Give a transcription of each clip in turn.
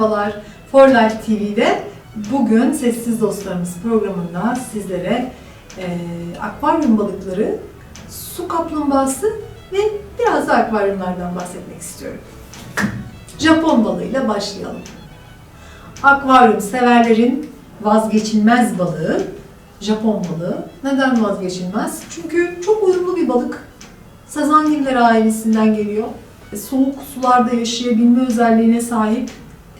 Merhabalar. For Life TV'de bugün Sessiz Dostlarımız programında sizlere e, akvaryum balıkları, su kaplumbağası ve biraz da akvaryumlardan bahsetmek istiyorum. Japon balığıyla başlayalım. Akvaryum severlerin vazgeçilmez balığı Japon balığı. Neden vazgeçilmez? Çünkü çok uyumlu bir balık. Sazangiller ailesinden geliyor. E, Soğuk sularda yaşayabilme özelliğine sahip.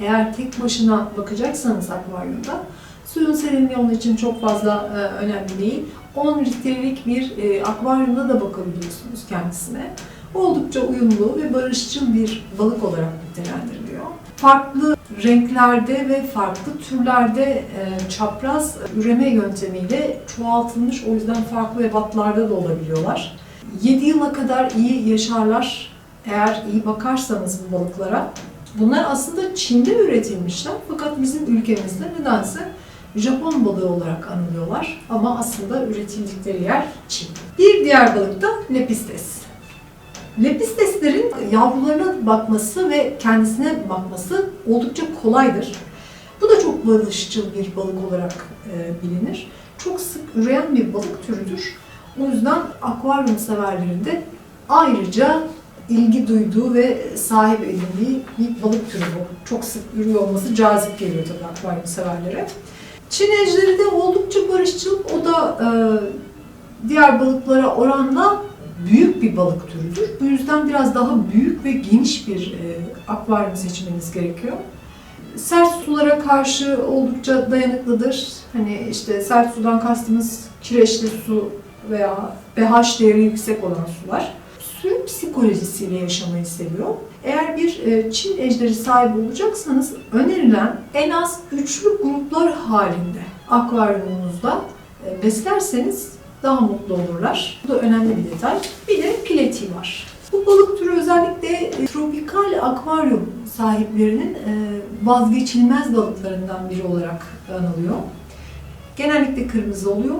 Eğer tek başına bakacaksanız akvaryumda suyun serinliği onun için çok fazla e, önemli değil. 10 litrelik bir e, akvaryumda da bakabiliyorsunuz kendisine. Oldukça uyumlu ve barışçıl bir balık olarak nitelendiriliyor. Farklı renklerde ve farklı türlerde e, çapraz üreme yöntemiyle çoğaltılmış o yüzden farklı ebatlarda da olabiliyorlar. 7 yıla kadar iyi yaşarlar eğer iyi bakarsanız bu balıklara. Bunlar aslında Çin'de üretilmişler fakat bizim ülkemizde nedense Japon balığı olarak anılıyorlar ama aslında üretildikleri yer Çin. Bir diğer balık da Lepistes. Lepisteslerin yavrularına bakması ve kendisine bakması oldukça kolaydır. Bu da çok barışçıl bir balık olarak e, bilinir. Çok sık üreyen bir balık türüdür. O yüzden akvaryum severlerinde ayrıca ilgi duyduğu ve sahip edindiği bir balık türü bu. Çok sık ürüyor olması cazip geliyor tabii akvaryum severlere. Çin ejderi de oldukça barışçıl. O da e, diğer balıklara oranla büyük bir balık türüdür. Bu yüzden biraz daha büyük ve geniş bir e, akvaryum seçmeniz gerekiyor. Sert sulara karşı oldukça dayanıklıdır. Hani işte sert sudan kastımız kireçli su veya pH değeri yüksek olan sular. Sürü psikolojisiyle yaşamayı seviyor. Eğer bir e, Çin ejderi sahibi olacaksanız önerilen en az üçlü gruplar halinde akvaryumunuzda e, beslerseniz daha mutlu olurlar. Bu da önemli bir detay. Bir de pileti var. Bu balık türü özellikle e, tropikal akvaryum sahiplerinin vazgeçilmez balıklarından biri olarak anılıyor. Genellikle kırmızı oluyor.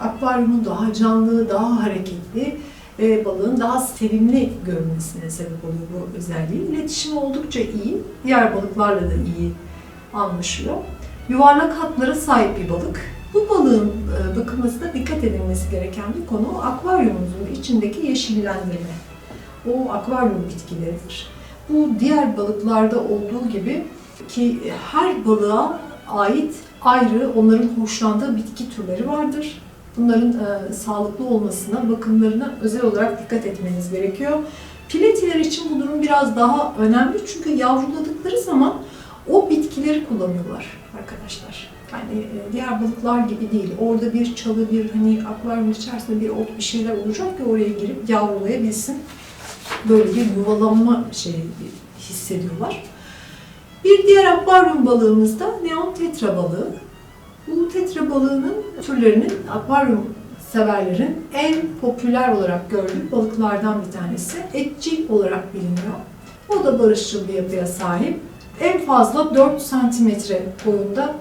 Akvaryumun daha canlı, daha hareketli ve balığın daha sevimli görünmesine sebep oluyor bu özelliği. İletişimi oldukça iyi. Diğer balıklarla da iyi anlaşıyor. Yuvarlak hatlara sahip bir balık. Bu balığın e, bakılmasına dikkat edilmesi gereken bir konu akvaryumunuzun içindeki yeşillendirme. O akvaryum bitkileridir. Bu diğer balıklarda olduğu gibi ki her balığa ait ayrı onların hoşlandığı bitki türleri vardır. Bunların e, sağlıklı olmasına, bakımlarına özel olarak dikkat etmeniz gerekiyor. Piletiler için bu durum biraz daha önemli çünkü yavruladıkları zaman o bitkileri kullanıyorlar arkadaşlar. Yani e, diğer balıklar gibi değil. Orada bir çalı, bir hani akvaryum içerisinde bir ot bir şeyler olacak ki oraya girip yavrulayabilsin. Böyle bir yuvalanma şeyi hissediyorlar. Bir diğer akvaryum balığımız da neon tetra balığı. Bu tetra balığının türlerinin akvaryum severlerin en popüler olarak gördüğü balıklardan bir tanesi. Etçil olarak biliniyor. O da barışçıl bir yapıya sahip. En fazla 4 santimetre boyunda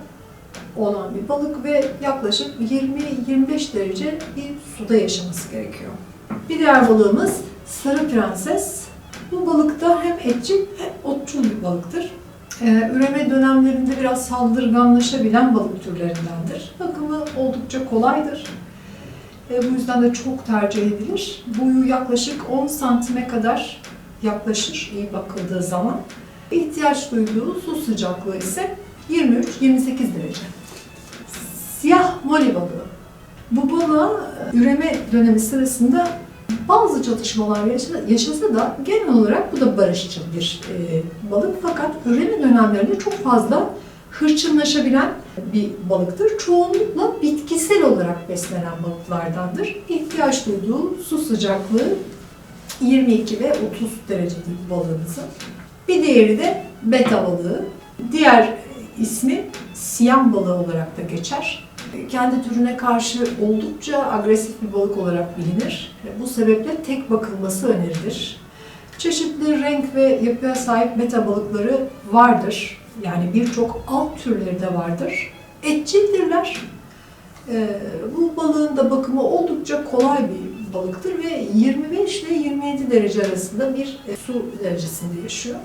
olan bir balık ve yaklaşık 20-25 derece bir suda yaşaması gerekiyor. Bir diğer balığımız sarı prenses. Bu balık da hem etçil hem otçul bir balıktır. Ee, üreme dönemlerinde biraz saldırganlaşabilen balık türlerindendir. Bakımı oldukça kolaydır. Ee, bu yüzden de çok tercih edilir. Boyu yaklaşık 10 santime kadar yaklaşır iyi bakıldığı zaman. İhtiyaç duyduğu su sıcaklığı ise 23-28 derece. Siyah moli balığı. Bu balığa e, üreme dönemi sırasında bazı çatışmalar yaşa- yaşasa da genel olarak bu da barışçıl bir e, balık. Fakat üreme dönemlerinde çok fazla hırçınlaşabilen bir balıktır. Çoğunlukla bitkisel olarak beslenen balıklardandır. İhtiyaç duyduğu su sıcaklığı 22 ve 30 derece değil balığımızın. Bir diğeri de beta balığı. Diğer ismi siyam balığı olarak da geçer. Kendi türüne karşı oldukça agresif bir balık olarak bilinir. Bu sebeple tek bakılması önerilir. Çeşitli renk ve yapıya sahip beta balıkları vardır. Yani birçok alt türleri de vardır. Etçildirler. Ee, bu balığın da bakımı oldukça kolay bir balıktır ve 25 ile 27 derece arasında bir e, su derecesinde yaşıyor.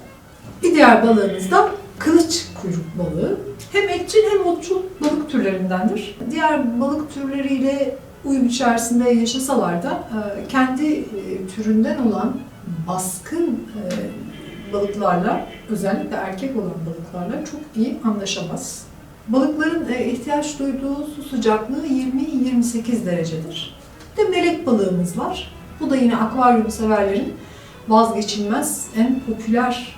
Bir diğer balığımız da kılıç kuyruk balığı. Hem etçil hem otçul balık türlerindendir. Diğer balık türleriyle uyum içerisinde yaşasalar da e, kendi e, türünden olan baskın e, balıklarla, özellikle erkek olan balıklarla çok iyi anlaşamaz. Balıkların ihtiyaç duyduğu su sıcaklığı 20-28 derecedir. Bir de melek balığımız var. Bu da yine akvaryum severlerin vazgeçilmez, en popüler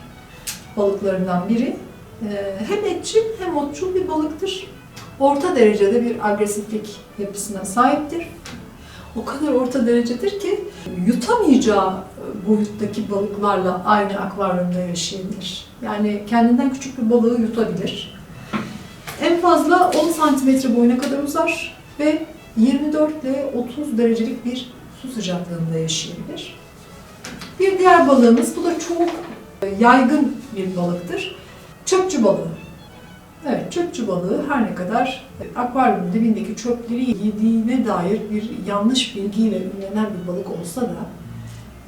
balıklarından biri. E, Hem etçil hem otçul bir balıktır. Orta derecede bir agresiflik yapısına sahiptir. O kadar orta derecedir ki yutamayacağı boyuttaki balıklarla aynı akvaryumda yaşayabilir. Yani kendinden küçük bir balığı yutabilir. En fazla 10 santimetre boyuna kadar uzar ve 24 ile 30 derecelik bir su sıcaklığında yaşayabilir. Bir diğer balığımız, bu da çok yaygın bir balıktır. Çöpçü balığı. Evet, çöpçü balığı her ne kadar akvaryumun dibindeki çöpleri yediğine dair bir yanlış bilgiyle ünlenen bir balık olsa da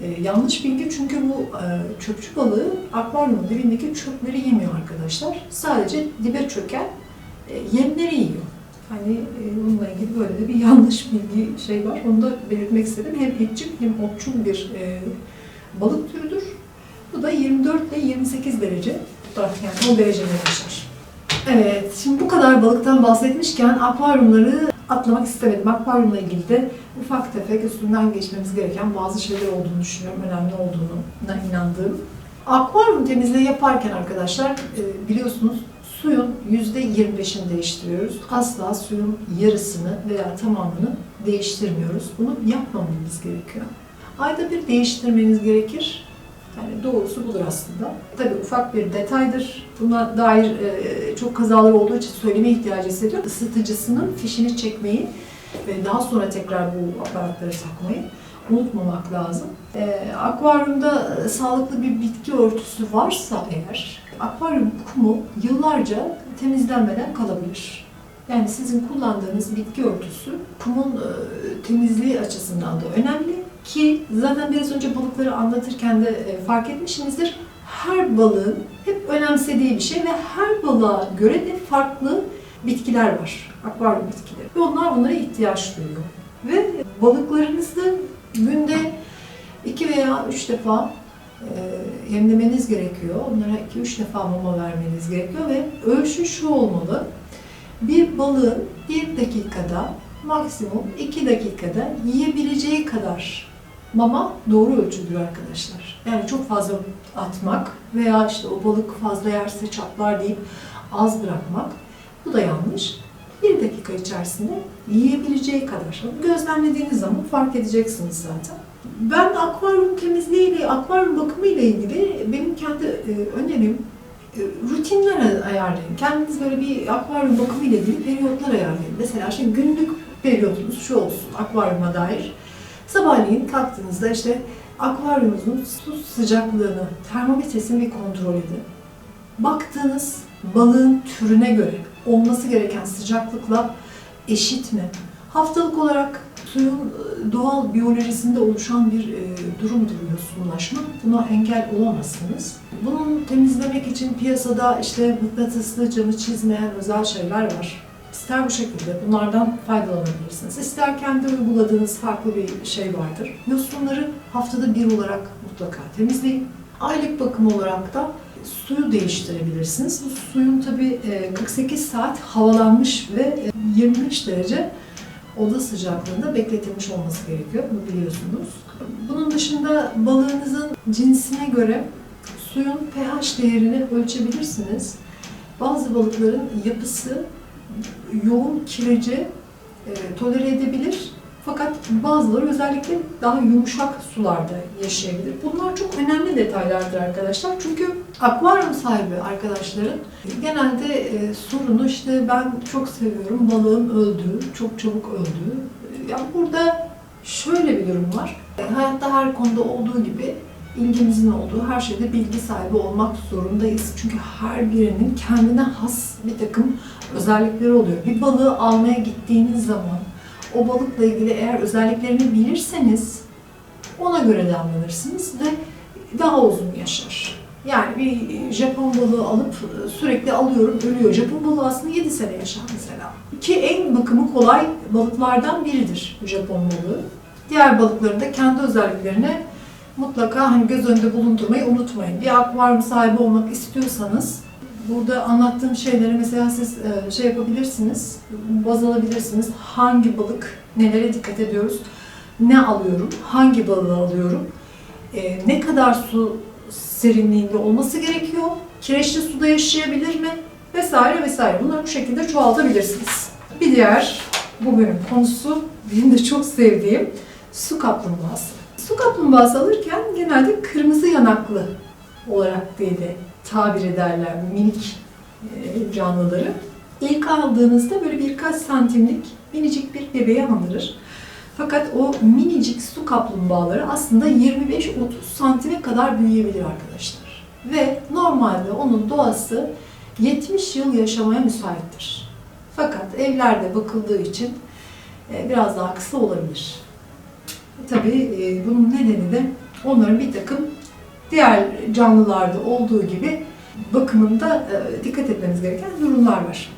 e, yanlış bilgi çünkü bu e, çöpçü balığı akvaryumun dibindeki çöpleri yemiyor arkadaşlar. Sadece dibe çöken e, yemleri yiyor. Hani e, bununla ilgili böyle de bir yanlış bilgi şey var. Onu da belirtmek istedim. Hem etçil hem otçul bir e, balık türüdür. Bu da 24 ile 28 derece. Yani o derecede yaşar. Evet, şimdi bu kadar balıktan bahsetmişken akvaryumları atlamak istemedim. Akvaryumla ilgili de ufak tefek üstünden geçmemiz gereken bazı şeyler olduğunu düşünüyorum. Önemli olduğuna inandığım. Akvaryum temizliği yaparken arkadaşlar e, biliyorsunuz suyun %25'ini değiştiriyoruz. Asla suyun yarısını veya tamamını değiştirmiyoruz. Bunu yapmamamız gerekiyor. Ayda bir değiştirmeniz gerekir. Yani doğrusu budur aslında. Tabii ufak bir detaydır. Buna dair e, çok kazalar olduğu için söyleme ihtiyacı hissediyorum. Isıtıcısının fişini çekmeyi ve daha sonra tekrar bu aparatları takmayı unutmamak lazım. E, akvaryumda e, sağlıklı bir bitki örtüsü varsa eğer, akvaryum kumu yıllarca temizlenmeden kalabilir. Yani sizin kullandığınız bitki örtüsü kumun e, temizliği açısından da önemli ki zaten biraz önce balıkları anlatırken de e, fark etmişsinizdir. Her balığın hep önemsediği bir şey ve her balığa göre de farklı bitkiler var. Akvaryum bitkileri. Ve onlar bunlara ihtiyaç duyuyor. Ve balıklarınızı günde iki veya üç defa e, yemlemeniz gerekiyor. Onlara iki üç defa mama vermeniz gerekiyor ve ölçü şu olmalı. Bir balığın bir dakikada maksimum 2 dakikada yiyebileceği kadar mama doğru ölçüdür arkadaşlar. Yani çok fazla atmak veya işte o balık fazla yerse çatlar deyip az bırakmak bu da yanlış. Bir dakika içerisinde yiyebileceği kadar. Gözlemlediğiniz zaman fark edeceksiniz zaten. Ben akvaryum temizliğiyle, akvaryum bakımı ile ilgili benim kendi e, önerim e, rutinler ayarlayın. Kendiniz böyle bir akvaryum bakımı ile ilgili periyotlar ayarlayın. Mesela şimdi günlük periyodunuz şu olsun akvaryuma dair. Sabahleyin kalktığınızda işte akvaryumunuzun su sıcaklığını, termometresini bir kontrol edin. Baktığınız balığın türüne göre olması gereken sıcaklıkla eşit mi? Haftalık olarak suyun e, doğal biyolojisinde oluşan bir e, durumdur yosunlaşma. Buna engel olamazsınız. Bunu temizlemek için piyasada işte mıknatıslı camı çizmeyen özel şeyler var. İster bu şekilde bunlardan faydalanabilirsiniz. İster kendi uyguladığınız farklı bir şey vardır. Yosunları haftada bir olarak mutlaka temizleyin. Aylık bakım olarak da suyu değiştirebilirsiniz. Bu suyun tabii 48 saat havalanmış ve 25 derece oda sıcaklığında bekletilmiş olması gerekiyor. Bunu biliyorsunuz. Bunun dışında balığınızın cinsine göre suyun pH değerini ölçebilirsiniz. Bazı balıkların yapısı yoğun kireci e, tolere edebilir. Fakat bazıları özellikle daha yumuşak sularda yaşayabilir. Bunlar çok önemli detaylardır arkadaşlar. Çünkü akvaryum sahibi arkadaşların genelde e, sorunu işte ben çok seviyorum balığım öldü, çok çabuk öldü. Yani burada şöyle bir durum var. E, hayatta her konuda olduğu gibi ilgimizin olduğu her şeyde bilgi sahibi olmak zorundayız. Çünkü her birinin kendine has bir takım özellikleri oluyor. Bir balığı almaya gittiğiniz zaman o balıkla ilgili eğer özelliklerini bilirseniz ona göre davranırsınız ve daha uzun yaşar. Yani bir Japon balığı alıp sürekli alıyorum, ölüyor. Japon balığı aslında 7 sene yaşar mesela. Ki en bakımı kolay balıklardan biridir Japon balığı. Diğer balıkların da kendi özelliklerine mutlaka hani göz önünde bulundurmayı unutmayın. Bir akvaryum sahibi olmak istiyorsanız burada anlattığım şeyleri mesela siz e, şey yapabilirsiniz, baz alabilirsiniz. Hangi balık, nelere dikkat ediyoruz, ne alıyorum, hangi balığı alıyorum, e, ne kadar su serinliğinde olması gerekiyor, kireçli suda yaşayabilir mi vesaire vesaire. Bunları bu şekilde çoğaltabilirsiniz. Bir diğer bugünün konusu benim de çok sevdiğim su kaplumbağası. Su kaplumbağası alırken genelde kırmızı yanaklı olarak diye de tabir ederler minik e, canlıları. İlk aldığınızda böyle birkaç santimlik minicik bir bebeği andırır. Fakat o minicik su kaplumbağaları aslında 25-30 santime kadar büyüyebilir arkadaşlar. Ve normalde onun doğası 70 yıl yaşamaya müsaittir. Fakat evlerde bakıldığı için e, biraz daha kısa olabilir. Tabii e, bunun nedeni de onların bir takım diğer canlılarda olduğu gibi bakımında e, dikkat etmeniz gereken durumlar var.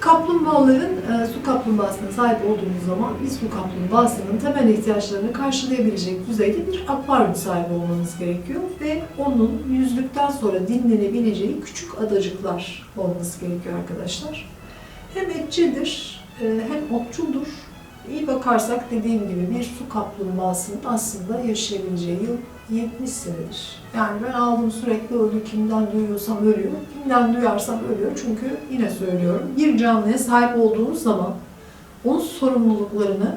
Kaplumbağaların e, su kaplumbağasına sahip olduğunuz zaman bir su kaplumbağasının temel ihtiyaçlarını karşılayabilecek düzeyde bir akvaryum sahibi olmanız gerekiyor ve onun yüzdükten sonra dinlenebileceği küçük adacıklar olması gerekiyor arkadaşlar. Hem etçildir e, hem otçuldur. İyi bakarsak dediğim gibi bir su kaplumbağasının aslında yaşayabileceği yıl 70 senedir. Yani ben aldım sürekli öldü kimden duyuyorsam ölüyor, kimden duyarsam ölüyor. Çünkü yine söylüyorum bir canlıya sahip olduğunuz zaman onun sorumluluklarını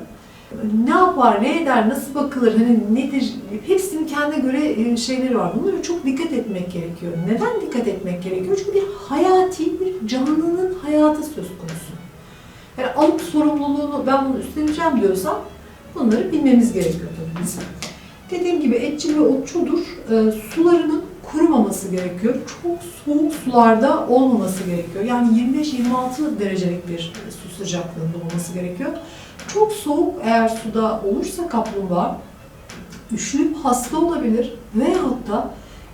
ne yapar, ne eder, nasıl bakılır, hani nedir, hepsinin kendine göre e, şeyleri var. Bunlara çok dikkat etmek gerekiyor. Neden dikkat etmek gerekiyor? Çünkü bir hayati, bir canlının hayatı söz konusu. Yani alıp sorumluluğunu ben bunu üstleneceğim diyorsam bunları bilmemiz gerekiyor tabii bizim. Dediğim gibi etçil ve otçuldur. E, sularının kurumaması gerekiyor. Çok soğuk sularda olmaması gerekiyor. Yani 25-26 derecelik bir su sıcaklığında olması gerekiyor. Çok soğuk eğer suda olursa kaplumbağa üşüyüp hasta olabilir veyahut da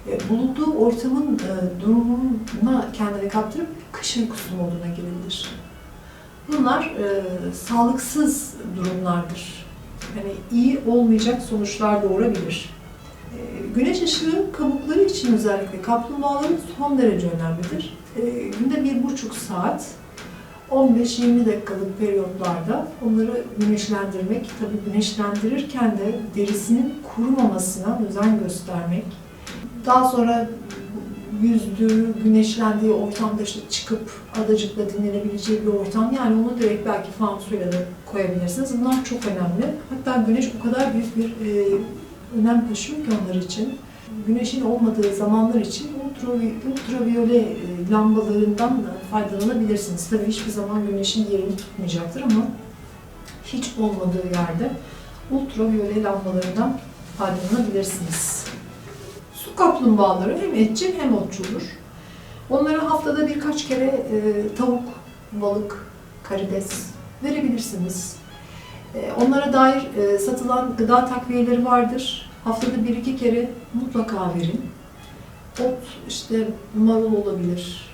e, bulunduğu ortamın e, durumuna kendini kaptırıp kış uykusu moduna girebilir. Bunlar e, sağlıksız durumlardır. Yani iyi olmayacak sonuçlar doğurabilir. E, güneş ışığı kabukları için özellikle kaplumbağaların son derece önemlidir. E, günde bir buçuk saat 15-20 dakikalık periyotlarda onları güneşlendirmek, tabii güneşlendirirken de derisinin kurumamasına özen göstermek. Daha sonra yüzdüğü, güneşlendiği ortamda işte çıkıp adacıkla dinlenebileceği bir ortam. Yani onu direkt belki fanusuyla da koyabilirsiniz. Bunlar çok önemli. Hatta güneş o kadar büyük bir e, önem taşıyor ki onlar için. Güneşin olmadığı zamanlar için ultravi, ultraviyole e, lambalarından da faydalanabilirsiniz. Tabii hiçbir zaman güneşin yerini tutmayacaktır ama hiç olmadığı yerde ultraviyole lambalarından faydalanabilirsiniz. Kaplumbağaları hem etçil hem otçuldur. Onlara haftada birkaç kere e, tavuk, balık, karides verebilirsiniz. E, onlara dair e, satılan gıda takviyeleri vardır. Haftada bir iki kere mutlaka verin. Ot işte marul olabilir,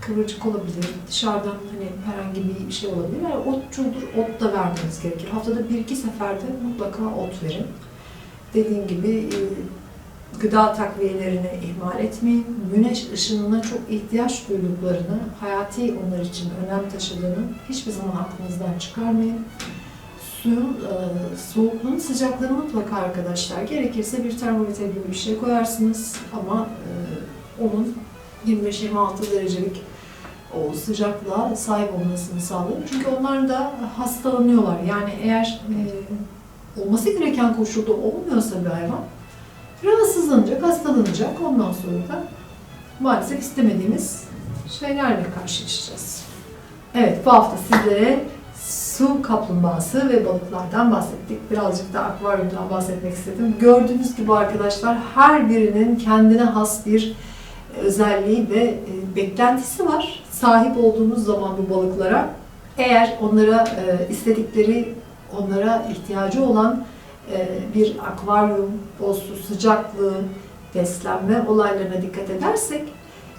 kıvırcık olabilir, dışarıdan hani herhangi bir şey olabilir. Yani otçuldur, ot da vermeniz gerekir. Haftada bir iki seferde mutlaka ot verin. Dediğim gibi e, gıda takviyelerini ihmal etmeyin. Güneş ışınına çok ihtiyaç duyduklarını, hayati onlar için önem taşıdığını hiçbir zaman aklınızdan çıkarmayın. Suyun e, soğukluğunu, sıcaklığını mutlaka arkadaşlar. Gerekirse bir termometre gibi bir şey koyarsınız ama e, onun 25-26 derecelik o sıcaklığa sahip olmasını sağlayın. Çünkü onlar da hastalanıyorlar. Yani eğer e, olması gereken koşulda olmuyorsa bir hayvan rahatsızlanacak, hastalanacak. Ondan sonra da maalesef istemediğimiz şeylerle karşılaşacağız. Evet, bu hafta sizlere su kaplumbağası ve balıklardan bahsettik. Birazcık da akvaryumdan bahsetmek istedim. Gördüğünüz gibi arkadaşlar her birinin kendine has bir özelliği ve e, beklentisi var. Sahip olduğunuz zaman bu balıklara eğer onlara e, istedikleri, onlara ihtiyacı olan bir akvaryum, o su sıcaklığı, beslenme olaylarına dikkat edersek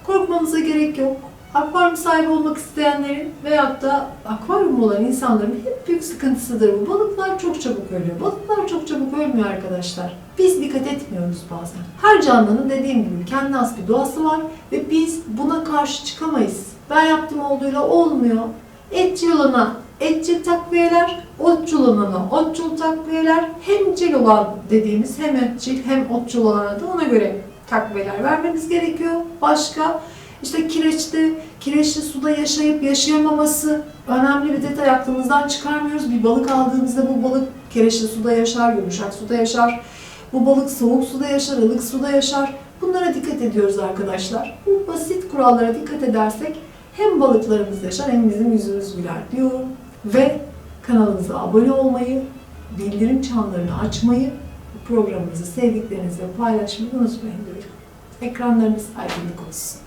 korkmamıza gerek yok. Akvaryum sahibi olmak isteyenlerin veyahut da akvaryum olan insanların hep büyük sıkıntısıdır bu. Balıklar çok çabuk ölüyor. Balıklar çok çabuk ölmüyor arkadaşlar. Biz dikkat etmiyoruz bazen. Her canlının dediğim gibi kendine has bir doğası var ve biz buna karşı çıkamayız. Ben yaptım olduğuyla olmuyor. Etçil olana etçil takviyeler, otçul olana otçul takviyeler, hemcil olan dediğimiz hem etçil hem otçul olana da ona göre takviyeler vermemiz gerekiyor. Başka işte kireçte, kireçli suda yaşayıp yaşayamaması önemli bir detay aklımızdan çıkarmıyoruz. Bir balık aldığımızda bu balık kireçli suda yaşar, yumuşak suda yaşar. Bu balık soğuk suda yaşar, ılık suda yaşar. Bunlara dikkat ediyoruz arkadaşlar. Bu basit kurallara dikkat edersek hem balıklarımız yaşar hem bizim yüzümüz güler diyorum. Ve kanalımıza abone olmayı, bildirim çanlarını açmayı, programımızı sevdiklerinizle paylaşmayı unutmayın diyorum. Ekranlarınız aydınlık olsun.